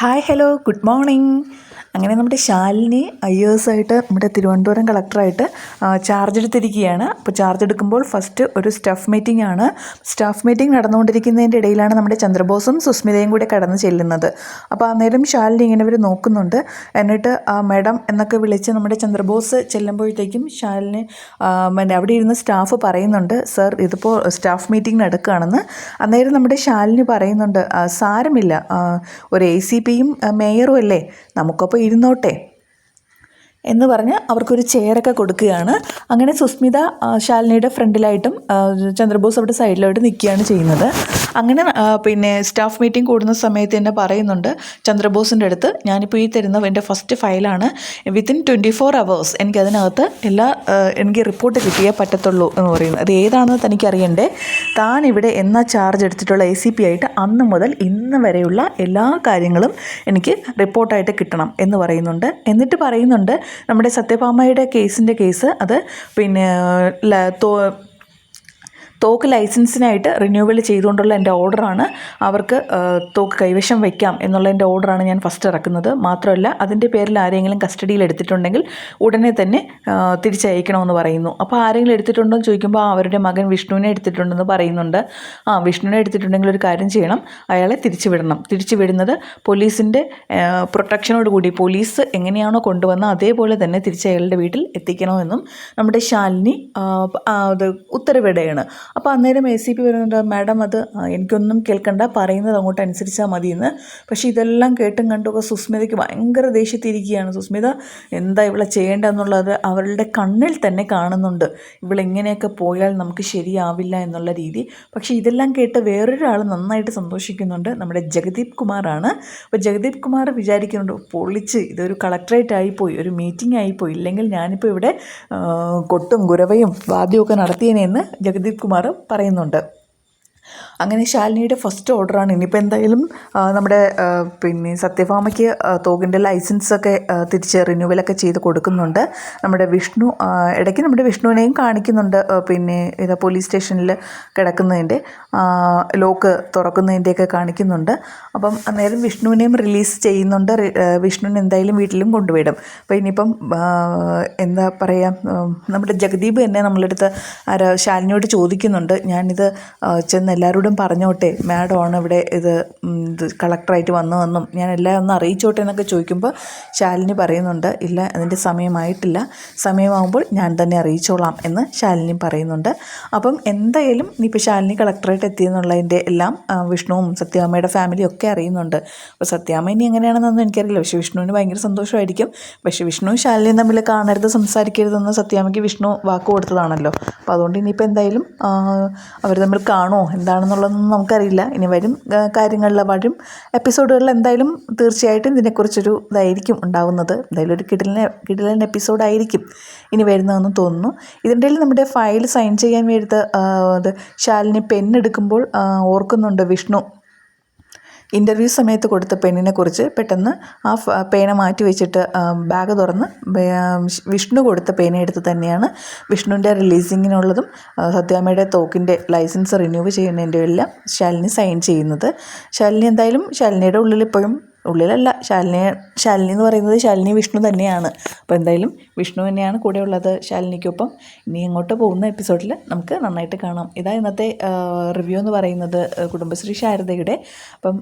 Hi hello good morning. അങ്ങനെ നമ്മുടെ Shalini I S ആയിട്ട് നമ്മുടെ തിരുവനന്തപുരം കളക്ടറായിട്ട് ചാർജ് എടുത്തിരിക്കുകയാണ്. അപ്പോൾ ചാർജ് എടുക്കുമ്പോൾ ഫസ്റ്റ് ഒരു സ്റ്റാഫ് മീറ്റിംഗ് ആണ്. സ്റ്റാഫ് മീറ്റിംഗ് നടന്നുകൊണ്ടിരിക്കുന്നതിന്റെ ഇടയിലാണ് നമ്മുടെ ചന്ദ്രബോസും സുസ്മിതയും കൂടി കടന്നു ചെല്ലുന്നത്. അപ്പോൾ അന്നേരം ശാലിനി ഇങ്ങനെ ഇവർ നോക്കുന്നുണ്ട്. എന്നിട്ട് മാഡം എന്നൊക്കെ വിളിച്ച് നമ്മുടെ ചന്ദ്രബോസ് ചെല്ലുമ്പോഴത്തേക്കും ശാലിനി പിന്നെ അവിടെ ഇരുന്ന് സ്റ്റാഫ് പറയുന്നുണ്ട് സർ ഇതിപ്പോൾ സ്റ്റാഫ് മീറ്റിംഗ് നടക്കുകയാണെന്ന്. അന്നേരം നമ്മുടെ ശാലിനി പറയുന്നുണ്ട് സാരമില്ല. ഒരു എ സി പിയും മേയറും അല്ലേ? നമുക്കപ്പോൾ ഇരുന്നോട്ടെ എന്ന് പറഞ്ഞ് അവർക്കൊരു ചെയറൊക്കെ കൊടുക്കുകയാണ്. അങ്ങനെ സുസ്മിത ശാലിനിയുടെ ഫ്രണ്ടിലായിട്ടും ചന്ദ്രബോസ് അവിടെ സൈഡിലായിട്ട് നിൽക്കുകയാണ് ചെയ്യുന്നത്. അങ്ങനെ പിന്നെ സ്റ്റാഫ് മീറ്റിംഗ് കൂടുന്ന സമയത്ത് തന്നെ പറയുന്നുണ്ട് ചന്ദ്രബോസിന്റെ അടുത്ത് ഞാനിപ്പോൾ ഈ തരുന്ന എന്റെ ഫസ്റ്റ് ഫയലാണ് വിത്തിൻ ട്വന്റി ഫോർ അവേഴ്സ് എനിക്കതിനകത്ത് എല്ലാ എനിക്ക് റിപ്പോർട്ട് കിട്ടിയേ പറ്റത്തുള്ളൂ എന്ന് പറയുന്നത് അത് ഏതാണെന്ന് തനിക്കറിയണ്ടേ? താൻ ഇവിടെ എന്നാ ചാർജ് എടുത്തിട്ടുള്ള എ സി പി ആയിട്ട് അന്ന് മുതൽ ഇന്ന് വരെയുള്ള എല്ലാ കാര്യങ്ങളും എനിക്ക് റിപ്പോർട്ടായിട്ട് കിട്ടണം എന്ന് പറയുന്നുണ്ട്. എന്നിട്ട് പറയുന്നുണ്ട് നമ്മുടെ സത്യഭാമയുടെ കേസിന്റെ കേസ് അത് പിന്നെ തോക്ക് ലൈസൻസിനായിട്ട് റിന്യൂവൽ ചെയ്തുകൊണ്ടുള്ള എന്റെ ഓർഡറാണ്. അവർക്ക് തോക്ക് കൈവശം വയ്ക്കാം എന്നുള്ള എന്റെ ഓർഡറാണ് ഞാൻ ഫസ്റ്റ് ഇറക്കുന്നത്. മാത്രമല്ല അതിന്റെ പേരിൽ ആരെങ്കിലും കസ്റ്റഡിയിൽ എടുത്തിട്ടുണ്ടെങ്കിൽ ഉടനെ തന്നെ തിരിച്ചയക്കണമെന്ന് പറയുന്നു. അപ്പോൾ ആരെങ്കിലും എടുത്തിട്ടുണ്ടോ എന്ന് ചോദിക്കുമ്പോൾ അവരുടെ മകൻ വിഷ്ണുവിനെ എടുത്തിട്ടുണ്ടെന്ന് പറയുന്നുണ്ട്. ആ വിഷ്ണുവിനെ എടുത്തിട്ടുണ്ടെങ്കിൽ ഒരു കാര്യം ചെയ്യണം. അയാളെ തിരിച്ചു വിടണം തിരിച്ചു വിടുന്നത് പോലീസിന്റെ പ്രൊട്ടക്ഷനോട് കൂടി പോലീസ് എങ്ങനെയാണോ കൊണ്ടുവന്ന അതേപോലെ തന്നെ തിരിച്ച് അയാളുടെ വീട്ടിൽ എത്തിക്കണമെന്നും നമ്മുടെ ശാലിനി അത് ഉത്തരവിടുകയാണ്. അപ്പോൾ അന്നേരം എ സി പി വരുന്നുണ്ട് മാഡം അത് എനിക്കൊന്നും കേൾക്കണ്ട പറയുന്നത് അങ്ങോട്ട് അനുസരിച്ചാൽ മതിയെന്ന്. പക്ഷേ ഇതെല്ലാം കേട്ടും കണ്ടൊക്കെ സുസ്മിതയ്ക്ക് ഭയങ്കര ദേഷ്യത്തിരിക്കുകയാണ്. സുസ്മിത എന്താ ഇവളെ ചെയ്യേണ്ടതെന്നുള്ളത് അവളുടെ കണ്ണിൽ തന്നെ കാണുന്നുണ്ട്. ഇവളെങ്ങനെയൊക്കെ പോയാൽ നമുക്ക് ശരിയാവില്ല എന്നുള്ള രീതി. പക്ഷേ ഇതെല്ലാം കേട്ട് വേറൊരാൾ നന്നായിട്ട് സന്തോഷിക്കുന്നുണ്ട്. നമ്മുടെ ജഗദീപ് കുമാറാണ്. അപ്പോൾ ജഗദീപ് കുമാർ വിചാരിക്കുന്നുണ്ട് പൊളിച്ച് ഇതൊരു കളക്ടറേറ്റ് ആയിപ്പോയി ഒരു മീറ്റിംഗ് ആയിപ്പോയി. ഇല്ലെങ്കിൽ ഞാനിപ്പോൾ ഇവിടെ കൊട്ടും കുരവയും വാദ്യമൊക്കെ നടത്തിയേനെന്ന് ജഗദീപ് കുമാർ പറയുന്നുണ്ട് അങ്ങനെ ശാലിനിയുടെ ഫസ്റ്റ് ഓർഡറാണ് ഇനിയിപ്പോൾ എന്തായാലും നമ്മുടെ പിന്നെ സത്യഭാമയ്ക്ക് തോകിന്റെ ലൈസൻസ് ലൈസൻസൊക്കെ തിരിച്ച് റിന്യൂവലൊക്കെ ചെയ്ത് കൊടുക്കുന്നുണ്ട്. നമ്മുടെ വിഷ്ണു ഇടയ്ക്ക് നമ്മുടെ വിഷ്ണുവിനെയും കാണിക്കുന്നുണ്ട്. പിന്നെ ഏതാ പോലീസ് സ്റ്റേഷനിൽ കിടക്കുന്നതിന്റെ ലോക്ക് തുറക്കുന്നതിന്റെയൊക്കെ കാണിക്കുന്നുണ്ട്. അപ്പം അന്നേരം വിഷ്ണുവിനെയും റിലീസ് ചെയ്യുന്നുണ്ട്. വിഷ്ണുവിനെ എന്തായാലും വീട്ടിലും കൊണ്ടുവിടും. അപ്പോൾ ഇനിയിപ്പം എന്താ പറയുക നമ്മുടെ ജഗദീപ് തന്നെ നമ്മളെടുത്ത് ആരാ ശാലിനിയോട് ചോദിക്കുന്നുണ്ട്. ഞാനിത് ചെന്ന് എല്ലാവരോടും പറഞ്ഞോട്ടെ മാഡമാണ് ഇവിടെ ഇത് കളക്ടറായിട്ട് വന്നതെന്നും ഞാൻ എല്ലാം ഒന്ന് അറിയിച്ചോട്ടെ എന്നൊക്കെ ചോദിക്കുമ്പോൾ ശാലിനി പറയുന്നുണ്ട് ഇല്ല അതിന്റെ സമയമായിട്ടില്ല. സമയമാകുമ്പോൾ ഞാൻ തന്നെ അറിയിച്ചോളാം എന്ന് ശാലിനി പറയുന്നുണ്ട്. അപ്പം എന്തായാലും ഇപ്പോൾ ശാലിനി കളക്ടറായിട്ട് എത്തിയെന്നുള്ളതിന്റെ എല്ലാം വിഷ്ണുവും സത്യാമ്മയുടെ ഫാമിലിയും ഒക്കെ അറിയുന്നുണ്ട്. അപ്പോൾ സത്യാമ്മ ഇനി എങ്ങനെയാണെന്നൊന്നും എനിക്കറിയില്ല. പക്ഷേ വിഷ്ണുവിന് ഭയങ്കര സന്തോഷമായിരിക്കും. പക്ഷേ വിഷ്ണുവും ശാലിനിയും തമ്മിൽ കാണരുത് സംസാരിക്കരുതെന്ന് സത്യാമ്മയ്ക്ക് വിഷ്ണു വാക്ക് കൊടുത്തതാണല്ലോ. അപ്പോൾ അതുകൊണ്ട് ഇനിയിപ്പോൾ എന്തായാലും അവർ തമ്മിൽ കാണുമോ എന്താണെന്നുള്ളതൊന്നും നമുക്കറിയില്ല. ഇനി വരും കാര്യങ്ങളിൽ വരും. എപ്പിസോഡുകളിൽ എന്തായാലും തീർച്ചയായിട്ടും ഇതിനെക്കുറിച്ചൊരു ഇതായിരിക്കും ഉണ്ടാവുന്നത്. എന്തായാലും ഒരു കിടിലിനെ കിടിലൻ എപ്പിസോഡായിരിക്കും ഇനി വരുന്നതെന്ന് തോന്നുന്നു. ഇതിന്റെ നമ്മുടെ ഫയൽ സൈൻ ചെയ്യാൻ വേണ്ടി അത് ശാലിനി പെണ്ണെടുക്കുമ്പോൾ ഓർക്കുന്നുണ്ട് വിഷ്ണു. ഇന്റർവ്യൂ സമയത്ത് കൊടുത്ത പെണ്ണിനെ കുറിച്ച് പെട്ടെന്ന് ആ പേന മാറ്റി വെച്ചിട്ട് ബാഗ് തുറന്ന് വിഷ്ണു കൊടുത്ത പേന എടുത്ത് തന്നെയാണ് വിഷ്ണുവിന്റെ റിലീസിങ്ങിനുള്ളതും സത്യാമ്മയുടെ തോക്കിന്റെ ലൈസൻസ് റിന്യൂവ് ചെയ്യുന്നതിന്റെ എല്ലാം ശാലിനി സൈൻ ചെയ്യുന്നത്. ശാലിനി എന്തായാലും ശാലിനിയുടെ ഉള്ളിൽ ഇപ്പോഴും ഉള്ളിലല്ല ശാലിനി ശാലിനി എന്ന് പറയുന്നത് ശാലിനി വിഷ്ണു തന്നെയാണ്. അപ്പോൾ എന്തായാലും വിഷ്ണു തന്നെയാണ് കൂടെ ഉള്ളത് ശാലിനിക്കൊപ്പം. ഇനി ഇങ്ങോട്ട് പോകുന്ന എപ്പിസോഡിൽ നമുക്ക് നന്നായിട്ട് കാണാം. ഇതാ ഇന്നത്തെ റിവ്യൂ എന്ന് പറയുന്നത് കുടുംബശ്രീ ശാരദയുടെ. അപ്പം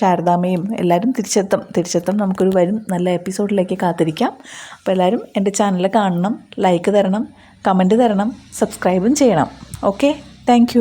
ശാരദാമയും എല്ലാവരും തിരിച്ചെത്തും. തിരിച്ചെത്തും നമുക്കൊരു വരും നല്ല എപ്പിസോഡിലേക്ക് കാത്തിരിക്കാം. അപ്പോൾ എല്ലാവരും എന്റെ ചാനൽ കാണണം ലൈക്ക് തരണം കമന്റ് തരണം സബ്സ്ക്രൈബും ചെയ്യണം. Okay thank